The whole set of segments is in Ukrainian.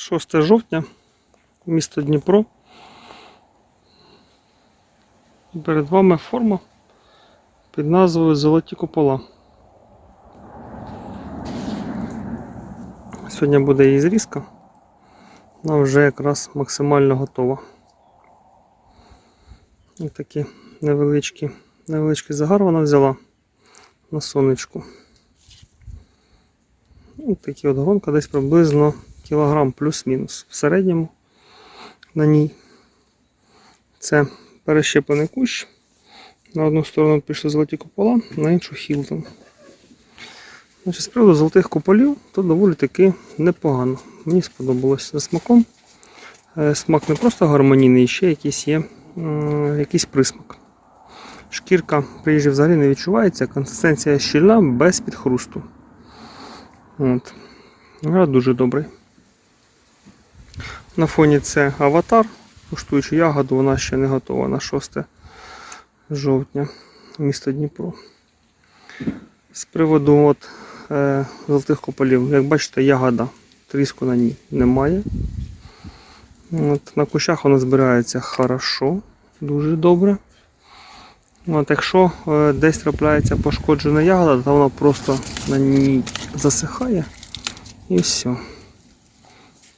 6 жовтня, місто Дніпро. Перед вами форма під назвою Золоті купола. Сьогодні буде її зрізка. Вона вже якраз максимально готова. Ось такі невеличкі, невеличкий загар вона взяла на сонечку. Такі от гронка десь приблизно кілограм плюс-мінус. В середньому на ній. Це перещеплений кущ. На одну сторону пішли золоті купола, на іншу Хілтон. Значить, з приводу золотих куполів, то доволі таки непогано. Мені сподобалось за смаком. Е, Смак не просто гармонійний, ще якийсь є якийсь присмак. Шкірка при їжі взагалі не відчувається, консистенція щільна, без підхрусту. От. Гра дуже добрий. На фоні це аватар, куштуючи ягоду, вона ще не готова на 6 жовтня, місто Дніпро. З приводу от, е, золотих куполів, як бачите, ягода тріску на ній немає. От, на кущах вона збирається хорошо, дуже добре. От, якщо е, десь трапляється пошкоджена ягода, то вона просто на ній засихає і все.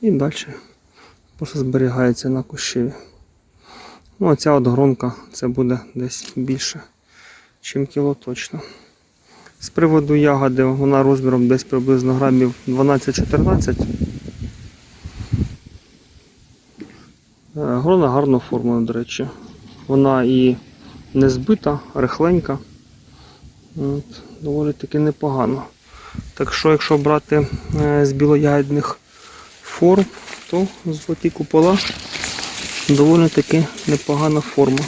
І далі просто зберігається на кущеві. Ну, а ця от гронка це буде десь більше, ніж кіло точно. З приводу ягоди вона розміром десь приблизно грамів 12-14. Е, Грона гарно оформлена, до речі. Вона і не збита, рихленька. От, доволі таки непогано. Так що, якщо брати е, з білоягідних форм, то золоті купола доволі таки непогана форма.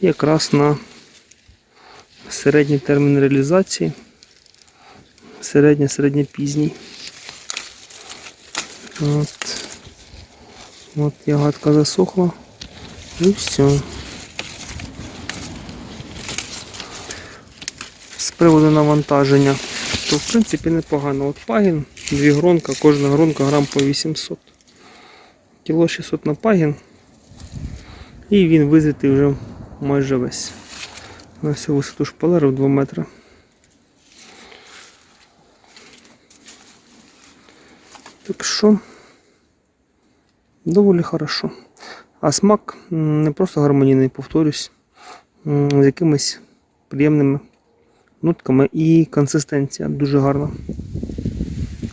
Якраз на середній термін реалізації, середньо-середньопізній. От. От ягодка засохла. І все. З приводу навантаження, то в принципі непогано. От пагін, дві гронка, кожна гронка грам по 800. Кіло 600 на пагін. І він визитий вже майже весь. На всю висоту шпалери в 2 метри. Так що доволі хорошо. А смак не просто гармонійний, повторюсь, з якимись приємними нотками і консистенція дуже гарна.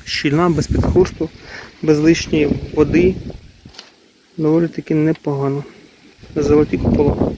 Щільна, без підхрусту, без лишньої води. Доволі таки непогано. Золоті купола.